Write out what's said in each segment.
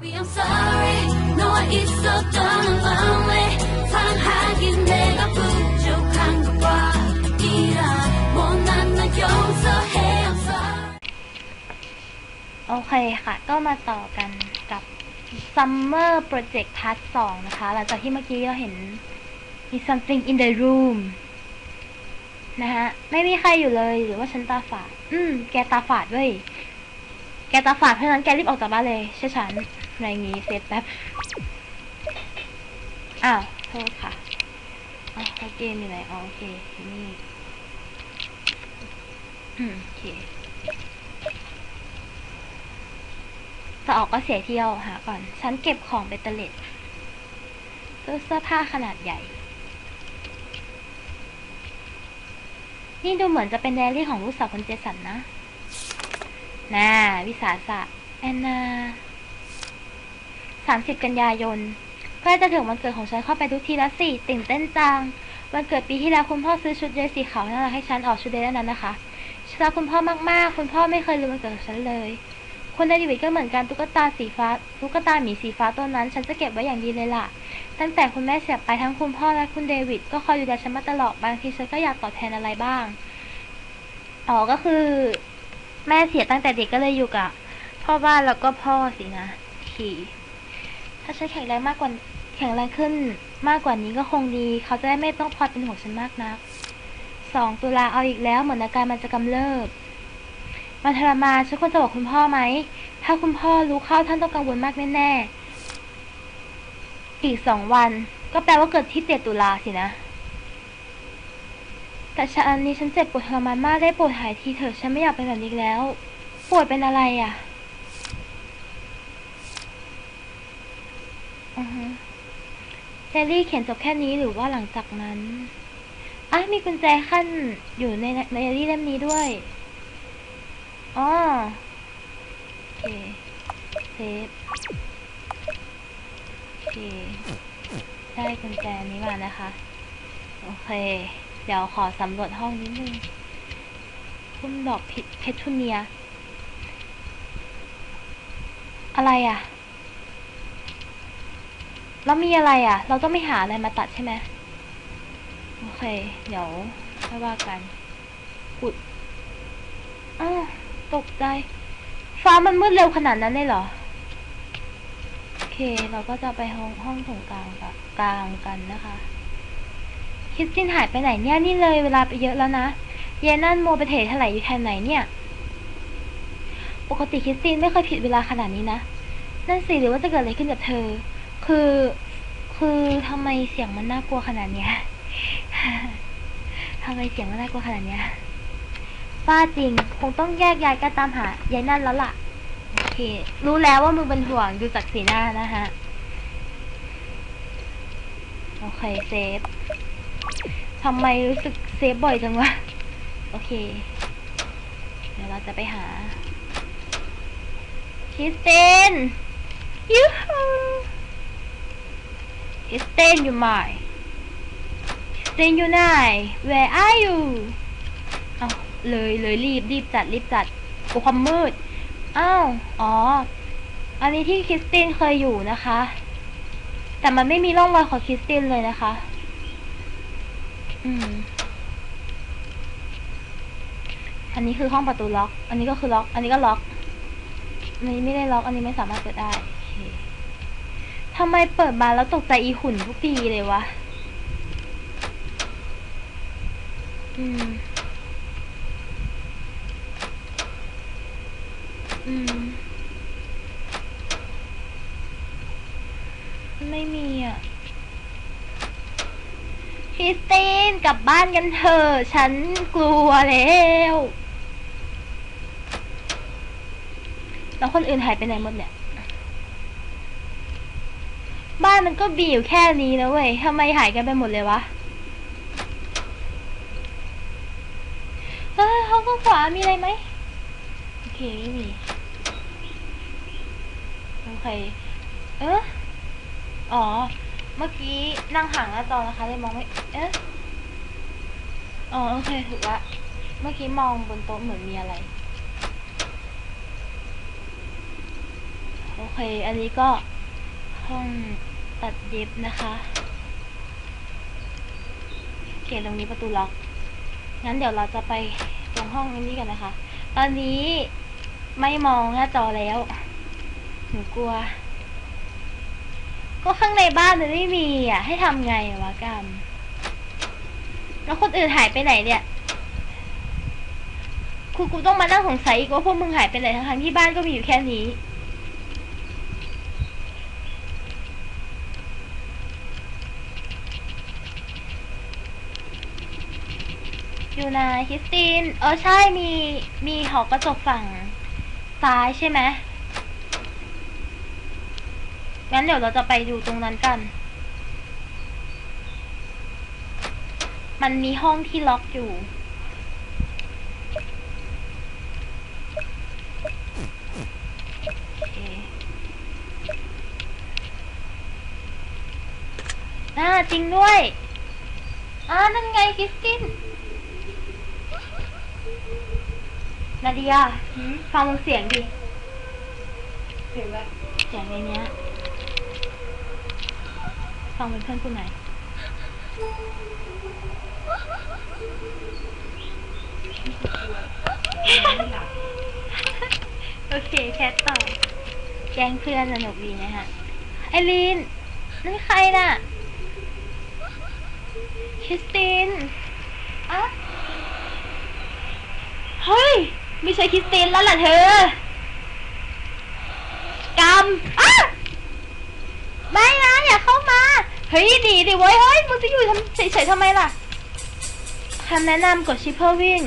Baby I'm sorry 너와 있었던 마음에 사랑하긴 내가 부족한 것과 이런 못난 날 용서해 I'm sorry โอเคค่ะ ก็มาต่อกันกับ Summer Project Part 2 นะคะ หลังจากที่เมื่อกี้เราเห็น มี something in the room นะฮะ ไม่มีใครอยู่เลย หรือว่าฉันตาฝาด อืม แกตาฝาดเว้ย แกตาฝาดเพราะฉะนั้นแกรีบออกจากบ้านเลยใช่ฉัน อะไรงี้เซฟแป๊บอ้าวโทษค่ะอะ้เกมอยู่ไหนอ๋อโอเคนี่โอเคจะออกก็เสียเที่ยวหาก่อน ฉันเก็บของเบตเตอร์เลตตู้เสื้อผ้าขนาดใหญ่ นี่ดูเหมือนจะเป็นไดอารี่ของลูกสาวคนเจสันนะ น่า วิสาสะ แอนนา สามสิบกันยายนใกล้จะถึงวันเกิดของฉันเข้าไปทุกทีละสิตื่นเต้นจัง วันเกิดปีที่แล้วคุณพ่อซื้อชุดเดรสสีขาวน่ารักให้ฉันออกชุดเดรสนั้นนะคะฉันรักคุณพ่อมากๆ คุณพ่อไม่เคยลืมวันเกิดของฉันเลยคุณเดวิดก็เหมือนกันตุ๊กตาสีฟ้าตุ๊กตาหมีสีฟ้าตัวนั้น ฉันจะเก็บไว้อย่างดีเลยล่ะ ตั้งแต่คุณแม่เสียไปทั้งคุณพ่อและคุณเดวิดก็คอยดูแลฉันมาตลอดบางทีฉันก็อยากตอบแทนอะไรบ้างอ๋อก็คือ แม่เสียตั้งแต่เด็กก็เลยอยู่กับพ่อบ้านแล้วก็พ่อสินะที ถ้าฉันแข็งแรงมากกว่าแข็งแรงขึ้น มากกว่านี้ก็คงดี เขาจะได้ไม่ต้องพอดเป็นห่วงฉันมากนักสองตุลาเอาอีกแล้วเหมือนอาการมันจะกำเริบมันทรมานฉันควรจะบอกคุณพ่อไหม ถ้าคุณพ่อรู้เข้าท่านต้องกังวลมากแน่ๆ อีกสองวัน ก็แปลว่าเกิดที่เจ็ดตุลาสินะ แต่ฉันนี้ฉันเจ็บปวดทรมานมากได้โปรดหายทีเถอะฉันไม่อยากเป็นแบบนี้แล้ว ปวดเป็นอะไรอะ อือฮึเจลลี่เขียนจบแค่นี้หรือว่าหลังจากนั้นอะมีกุญแจขั้นอยู่ในในเจลลี่เล่มนี้ด้วยอ๋อโอเคเซฟโอเค ได้กุญแจนี้มานะคะ โอเค เดี๋ยวขอสำรวจห้องนิดนึงพุ่มดอกเพิเพทูเนีย อะไรอะ แล้วมีอะไรอะ เราต้องไม่หาอะไรมาตัดใช่ไหมโอเค เดี๋ยวค่อยว่ากัน อุดอ้าตกใจ ฟ้ามันมืดเร็วขนาดนั้นเลยเหรอ โอเค เราก็จะไปห้องห้องตรงกลางกับกลางกันนะคะคริสตินหายไปไหนเนี่ย นี่เลยเวลาไปเยอะแล้วนะเยายนั่นโมไปเทถลายอยู่แถวไหนเนี่ย ปกติคิสตินไม่เคยผิดเวลาขนาดนี้นะ นั่นสิหรือว่าจะเกิดอะไรขึ้นกับเธอ คือ คือทำไมเสียงมันน่ากลัวขนาดเนี้ยทำไมเสียงมันน่ากลัวขนาดเนี้ยป้าจริง คงต้องแยกย้ายกันตามหายายนั่นแล้วล่ะ โอเค รู้แล้วว่ามึงเป็นห่วงดูจากสีหน้านะฮะ โอเคเซฟทำไมรู้สึกเซฟบ่อยจังวะ โอเค เดี๋ยวเราจะไปหาคริสเตนยูฮู คริสเตนอยู่ไหมคริสเตนอยู่ไหน Where are you เอาเลยเลยรีบรีบจัดรีบจัดกลัวความมืดอ้าวอ๋อ อันนี้ที่คริสตินเคยอยู่นะคะ แต่มันไม่มีร่องรอยของคริสตินเลยนะคะ อืมอันนี้คือห้องประตูล็อก อันนี้ก็คือล็อก อันนี้ก็ล็อก อันนี้ไม่ได้ล็อก อันนี้ไม่สามารถเปิดได้โอเคำไมเปิดมาแล้วตกใจอีหุ่นทุกทีเลยวะ อืม อืม ไม่มีอะคริสตินกลับบ้านกันเถอะฉันกลัวแล้วแล้วคนอื่นหายไปไหนหมดเนี่ย บ้านมันก็บีอยู่แค่นี้นะเว้ยทำไมหายกันไปหมดเลยวะเฮ้ยห้องข้างขวามีอะไรไหมโอเคไม่มีโอเคเอออ๋อ เมื่อกี้นั่งห่างหน้าจอนะคะเลยมองไม่ เอ๊ะอ๋อโอเคถูกละ เมื่อกี้มองบนโต๊ะเหมือนมีอะไร โอเค อันนี้ก็ห้อง ตัดเย็บนะคะเขียนตรงนี้ประตูล็อกงั้นเดี๋ยวเราจะไปตรงห้องนี้กันนะคะ ตอนนี้ไม่มองหน้าจอแล้วหนูกลัว ก็ข้างในบ้านมันไม่มีอะ ให้ทำไงวะกรรมแล้วคนอื่นหายไปไหนเนี่ยคือกูต้องมานั่งสงสัยอีกว่าพวกมึงหายไปไหนทั้งๆที่บ้านก็มีอยู่แค่นี้ อยู่นะคริสติน เออใช่มีมีหอกระจกฝั่งซ้ายใช่ไหมงั้นเดี๋ยวเราจะไปดูตรงนั้นกัน มันมีห้องที่ล็อกอยู่โอเคอ่าจริงด้วย อ่านั่นไงคิสติน นาเดียฟังเสียงดิเห็นแล้วเสียงในเนี้ย ฟังเป็นเพื่อนคุณไหนอยโอเคแคทต่อ แก๊งเพื่อนสนุกดีนะฮะ ไอรีนนั่นใครน่ะ คริสตินอะเฮ้ย ไม่ใช่คริสตินแล้วล่ะเธอกำอะไม่นะอย่าเข้ามา เฮ้ยหนีดิเว้ยเฮ้ยมึงจะอยู่ทำเฉยๆทำไมล่ะคำแนะนำกดชิปเปอร์วิ่ง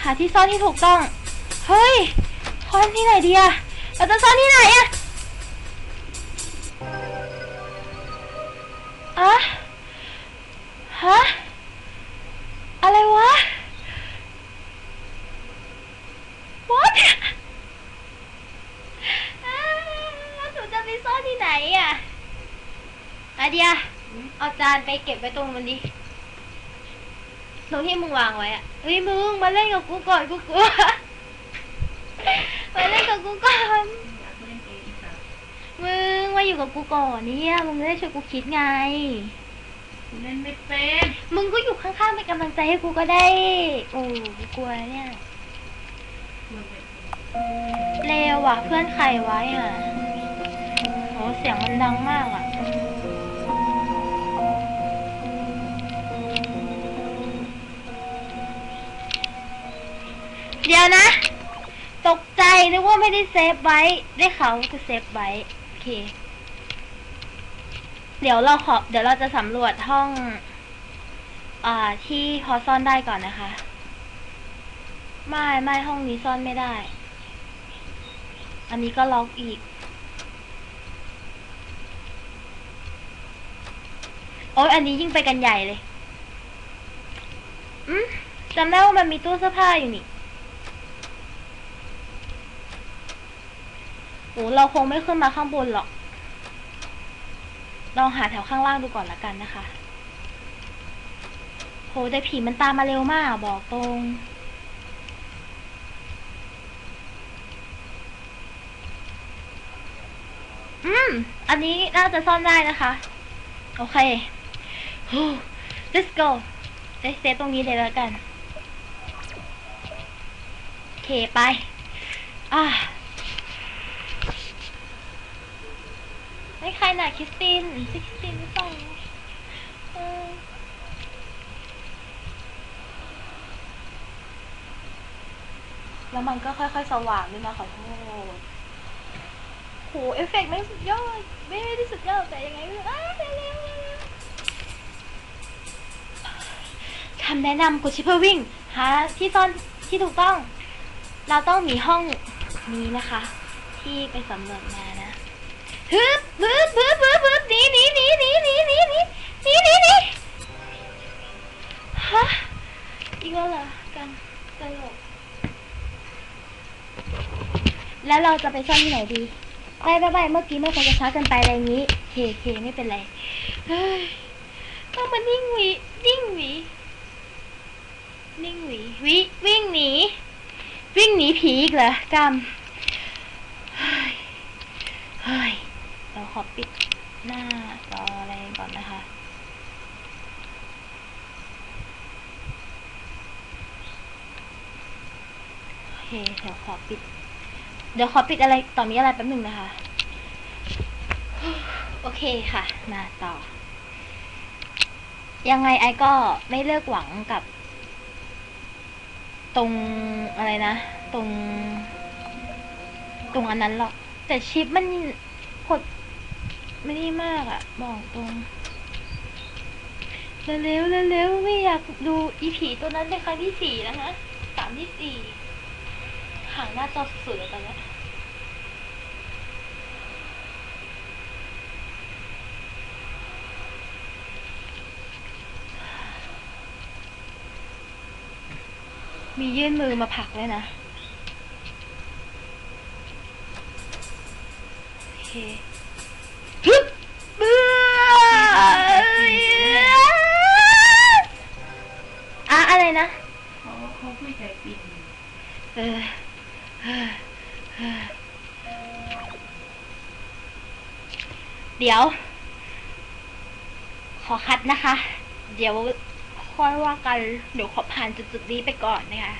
หาที่ซ่อนที่ถูกต้อง เฮ้ยซ่อนที่ไหนดีอะเราจะซ่อนที่ไหนอะอะฮะ อะไรวะ What อ่าแล้วหนูจะไปซ่อนที่ไหนอะอาเดียเอาจานไปเก็บไว้ตรงมันดิตรงที่มึงวางไว้อะเฮ้ยมึงมาเล่นกับกูก่อนกูกลัวมาเล่นกับกูก่อนอยากเล่นเองค่ะมึงมาอยู่กับกูก่อนเนี่ยมึงไม่ได้ช่วยกูคิดไงเล่นไม่เป็นมึงก็อยู่ข้างๆเป็นกำลังใจให้กูก็ได้ โอ้กูกลัวเนี่ย เลวว่ะ เพื่อนใครไว้อะโหเสียงมันดังมากอะ เดี๋ยวนะ ตกใจนึกว่าไม่ได้เซฟไว้ ได้เขาวว่ากูเซฟไว้ โอเค เดี๋ยวเราขอ เดี๋ยวเราจะสำรวจห้อง อ่า ที่พอซ่อนได้ก่อนนะคะ ไม่ ไม่ห้องนี้ซ่อนไม่ได้ อันนี้ก็ล็อกอีก โอ๊ยอันนี้ยิ่งไปกันใหญ่เลยอืมจำได้ว่ามันมีตู้เสื้อผ้าอยู่นี่โอ้เราคงไม่ขึ้นมาข้างบนหรอก ลองหาแถวข้างล่างดูก่อนละกันนะคะโหแต่ผีมันตามมาเร็วมากบอกตรง อืม อันนี้น่าจะซ่อนได้นะคะ โอเค let's go เซฟเซฟตรงนี้เลยแล้วกัน โอเคไป อ่าไม่ใครน่ะคริสตินใช่คริสตินหรือเปล่าเออแล้วมันก็ค่อยๆ สว่างด้วยนะขอโทษ หเอฟเฟกต์ไม่สุดยอดไม่ได้สุดยอดแต่ยังไงไม่รู้อ้าเร็วเร็วเร็วคำแนะนำกดชิเปอร์วิ่งหาที่ซ่อนที่ถูกต้อง เราต้องมีห้องนี้นะคะ ที่ไปสำรวจมานะฮึบฮึบฮึบฮึบฮึบหนีหนีหนีหนีหนีหนีหนีหนีหนีหนีฮะอีกแล้วเหรอกันตลกแล้วเราจะไปซ่อนที่ไหนดี ไปไปไปเมื่อกี้เมื่อคนจะช้าเกันไปอะไรอย่างนี้เคเคไม่เป็นไรเฮ้ยต้องมานิ่งหวีนิ่งหวีนิ่งหวีวิวิ่งหนีวิ่งหนีผีอีกเหรอกรรมเฮ้ยเฮ้ยเราขอปิดหน้าจออะไรก่อนนะคะโอเคเดี๋ยวขอปิด เดี๋ยวขอปิดอะไรต่อมีอะไรแป๊บหนึ่งนะคะ โอเคค่ะ มาต่อ ยังไงไอ้ก็ไม่เลิกหวังกับ ตรงอะไรนะ ตรง ตรงอันนั้นหรอก แต่ชิปมันกดไม่ได้มากอะบอกตรงเร็วๆเร็วๆไม่อยากดูอีผีตัวนั้นเป็นครั้งที่สี่แล้วนะสามที่สี่ ห่างหน้าจอสุดๆแล้วตอนนี้ยมียื่นมือมาผลักเลยนะ โอเคฮึบเบื่ออะอะไรนะ เขาเขาไม่ใจปิดเออ เดี๋ยว ขอคัดนะคะ เดี๋ยวค่อยว่ากัน เดี๋ยวขอผ่านจุดๆนี้ไปก่อนนะคะ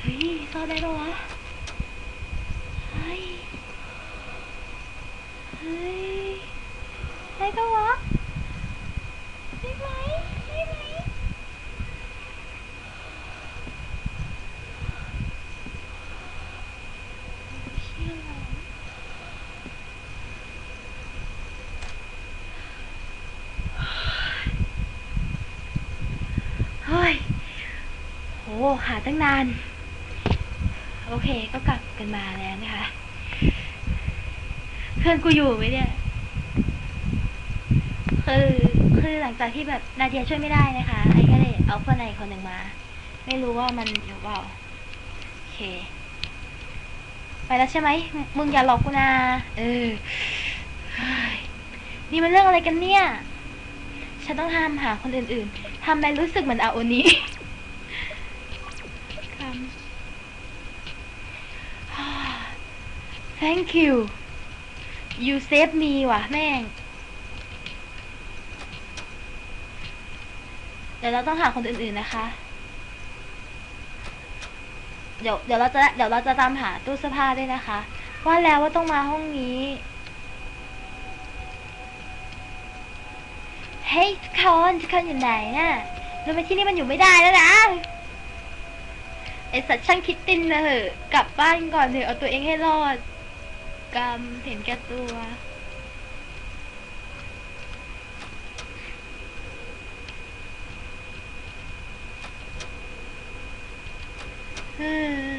เฮ้ยซ่อนได้ปะวะเฮ้ย เฮ้ย ได้ปะวะ ได้ไหมได้ไหมเชื่อไหมเฮ้ยโหหาตั้งนาน โอเค ก็กลับกันมาแล้วนะคะ เพื่อนกูอยู่ไหมเนี่ยคือคือหลังจากที่แบบนาเดียช่วยไม่ได้นะคะ ไอ้ก็เลยเอาเพื่อนคนหนึ่งมา ไม่รู้ว่ามันอยู่เปล่า โอเค ไปแล้วใช่ไหมมมึงอย่าหลอกกูนะเออ นี่มันเรื่องอะไรกันเนี่ย ฉันต้องห้ามหาคนอื่นๆทำอะไรรู้สึกเหมือนอาโอนี้ thank you you save me ว่ะแม่ง เดี๋ยวเราต้องหาคนอื่นๆนะคะ เดี๋ยวเดี๋ยวเราจะเดี๋ยวเราจะตามหาตู้เสื้อผ้าด้วยนะคะ ว่าแล้วว่าต้องมาห้องนี้ เฮ้ยทุกคนทุกคนอยู่ไหนน่ะรู้ไหมที่นี่มันอยู่ไม่ได้แล้วนะไอสัตว์ช่างคิดตินนะเหอะกลับบ้านก่อนเถอะเอาตัวเองให้รอด กรรมเห็นแก่ตัวเออ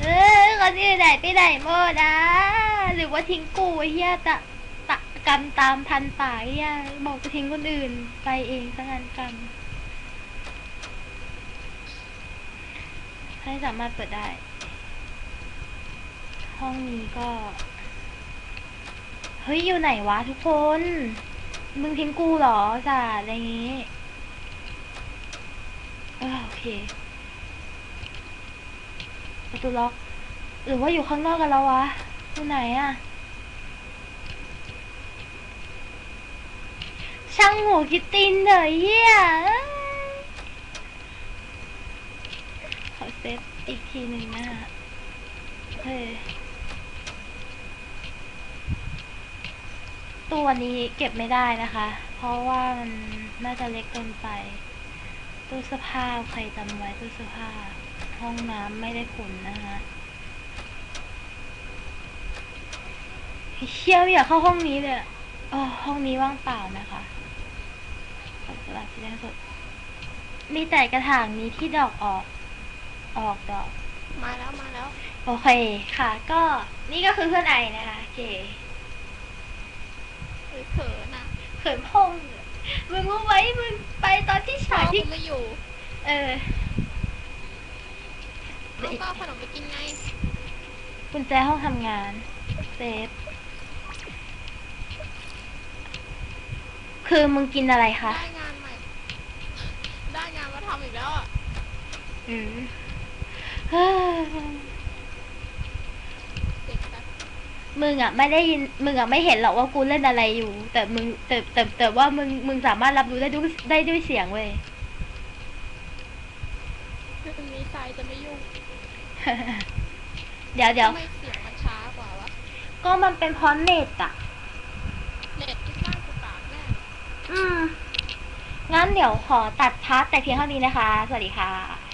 เออคนอื่ไหนไปไหนหมดอะหรือว่าทิ้งกูไอ้เฮียตะตะกรรมตามพันป่าไอ้เฮียบอกจะทิ้งคนอื่นไปเองซะงั้นกรรมให้สามารถเปิดได้ ห้องนี้ก็ เฮ้ย อยู่ไหนวะทุกคน มึงทิ้งกูเหรอจ่าอะไรงี้โอเค ประตูล็อก หรือว่าอยู่ข้างนอกกันแล้ววะอยู่ไหนอะช่างหูกิตตินเถอะเฮียเขอเซฟอีกทีหนึ่งนะเฮ้ ตัวนี้เก็บไม่ได้นะคะ เพราะว่ามันน่าจะเล็กเกินไป ตู้เสื้อผ้าใครจำไว้ตู้เสื้อผ้า ห้องน้ำไม่ได้ขุนนะคะเฮ้ยเชี่ยวอยากเข้าห้องนี้เลยอะอ๋อห้องนี้ว่างเปล่านะคะขอสลับที่แรกสุดมีแต่กระถางนี้ที่ดอกออก ออกดอก มาแล้วมาแล้ว โอเคค่ะ ก็นี่ก็คือเพื่อนไอนะคะ โอเค เฮ้ยเขินนะเขินพงมึงรู้ไว้มึงไปตอนที่พ่อฉากคุที่ณไม่อยู่ เออเอาก็เอาขนมไปกินไงกุญแจห้องทำงานเซฟคือมึงกินอะไรคะ ได้งานใหม่ ได้งานมาทำอีกแล้วอะ อืมเฮ้ย เด็กแบบ มึงอะไม่ได้ยินมึงอะไม่เห็นหรอกว่ากูเล่นอะไรอยู่ แต่มึงแต่แต่แต่ว่ามึงมึงสามารถรับรู้ได้ด้วยได้ด้วยเสียงเว้ยมันมีทรายจะไม่ยุ่งเดี๋ยวเดี๋ยวทำไมเสียงมันช้ากว่าวะก็มันเป็นเพราะเน็ตอะ เน็ตที่บ้านกูกากแน่อืมงั้นเดี๋ยวขอตัดพาร์ทแต่เพียงเท่านี้นะคะ สวัสดีค่ะ